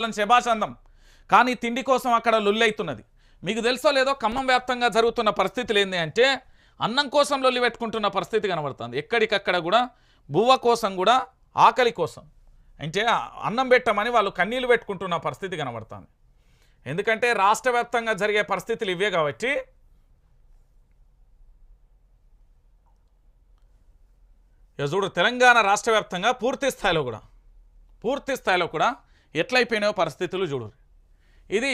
వాళ్ళని కానీ తిండి కోసం అక్కడ లొల్లైతున్నది. మీకు తెలుసో లేదో ఖమ్మం వ్యాప్తంగా జరుగుతున్న పరిస్థితులు ఏంది అంటే అన్నం కోసం లొల్లి పెట్టుకుంటున్న పరిస్థితి కనబడుతుంది. ఎక్కడికక్కడ కూడా బువ్వ కోసం కూడా ఆకలి కోసం. అంటే అన్నం పెట్టమని వాళ్ళు కన్నీళ్ళు పెట్టుకుంటున్న పరిస్థితి కనబడుతుంది. ఎందుకంటే రాష్ట్ర వ్యాప్తంగా జరిగే పరిస్థితులు ఇవే కాబట్టి ఇక చూడు తెలంగాణ రాష్ట్ర వ్యాప్తంగా పూర్తి స్థాయిలో కూడా పూర్తి స్థాయిలో కూడా ఎట్లయిపోయినాయో పరిస్థితులు చూడరు ఇది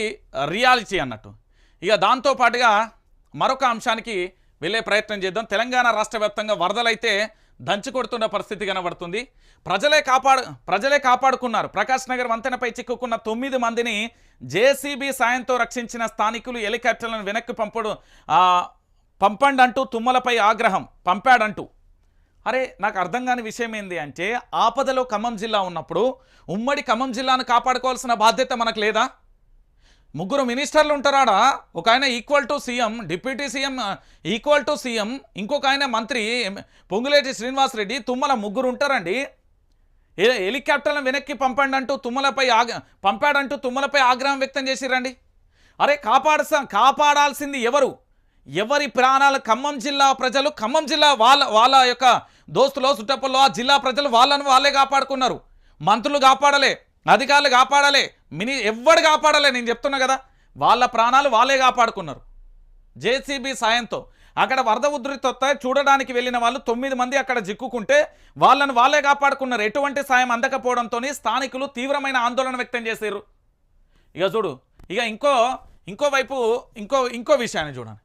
రియాలిటీ అన్నట్టు. ఇక దాంతోపాటుగా మరొక అంశానికి వెళ్ళే ప్రయత్నం చేద్దాం. తెలంగాణ రాష్ట్ర వ్యాప్తంగా వరదలైతే దంచుకొడుతున్న పరిస్థితి కనబడుతుంది. ప్రజలే కాపాడు ప్రజలే కాపాడుకున్నారు. ప్రకాష్ నగర్ వంతెనపై చిక్కుకున్న తొమ్మిది మందిని జేసీబీ సాయంతో రక్షించిన స్థానికులు హెలికాప్టర్లను వెనక్కి పంపడు ఆ, పంపండి అంటూ తుమ్మలపై ఆగ్రహం పంపాడంటూ. అరే నాకు అర్థం కాని విషయం ఏంది అంటే ఆపదలో ఖమ్మం జిల్లా ఉన్నప్పుడు ఉమ్మడి ఖమ్మం జిల్లాను కాపాడుకోవాల్సిన బాధ్యత మనకు లేదా? ముగ్గురు మినిస్టర్లు ఉంటారాడా? ఒక ఆయన equal to CM deputy CM equal to CM ఇంకొక ఆయన మంత్రి ఎం- పొంగులేటి శ్రీనివాసరెడ్డి తుమ్మల ముగ్గురు ఉంటారండి. ఏ- హెలికాప్టర్లను వెనక్కి పంపండి అంటూ తుమ్మలపై ఆగ పంపాడంటూ తుమ్మలపై ఆగ్రహం వ్యక్తం చేసిరండి అరే కాపాడసా కాపాడాల్సింది ఎవరు? ఎవరి ప్రాణాలు ఖమ్మం జిల్లా ప్రజలు ఖమ్మం జిల్లా వాళ్ళ వాళ్ళ యొక్క దోస్తులో చుట్టపల్లో ఆ జిల్లా ప్రజలు వాళ్ళను వాళ్ళే కాపాడుకున్నారు. మంత్రులు కాపాడలే అధికారులు కాపాడలే మిని ఎవ్వడు కాపాడలే నేను చెప్తున్నా కదా. వాళ్ళ ప్రాణాలు వాళ్ళే కాపాడుకున్నారు. జేసీబీ సాయంతో. అక్కడ వరద ఉధృతి వస్తాయి చూడడానికి వెళ్ళిన వాళ్ళు తొమ్మిది మంది అక్కడ చిక్కుకుంటే వాళ్ళని వాళ్ళే కాపాడుకున్నారు. ఎటువంటి సాయం అందకపోవడంతో స్థానికులు తీవ్రమైన ఆందోళన వ్యక్తం చేశారు. ఇక చూడు ఇక ఇంకో ఇంకో వైపు ఇంకో ఇంకో విషయాన్ని చూడండి.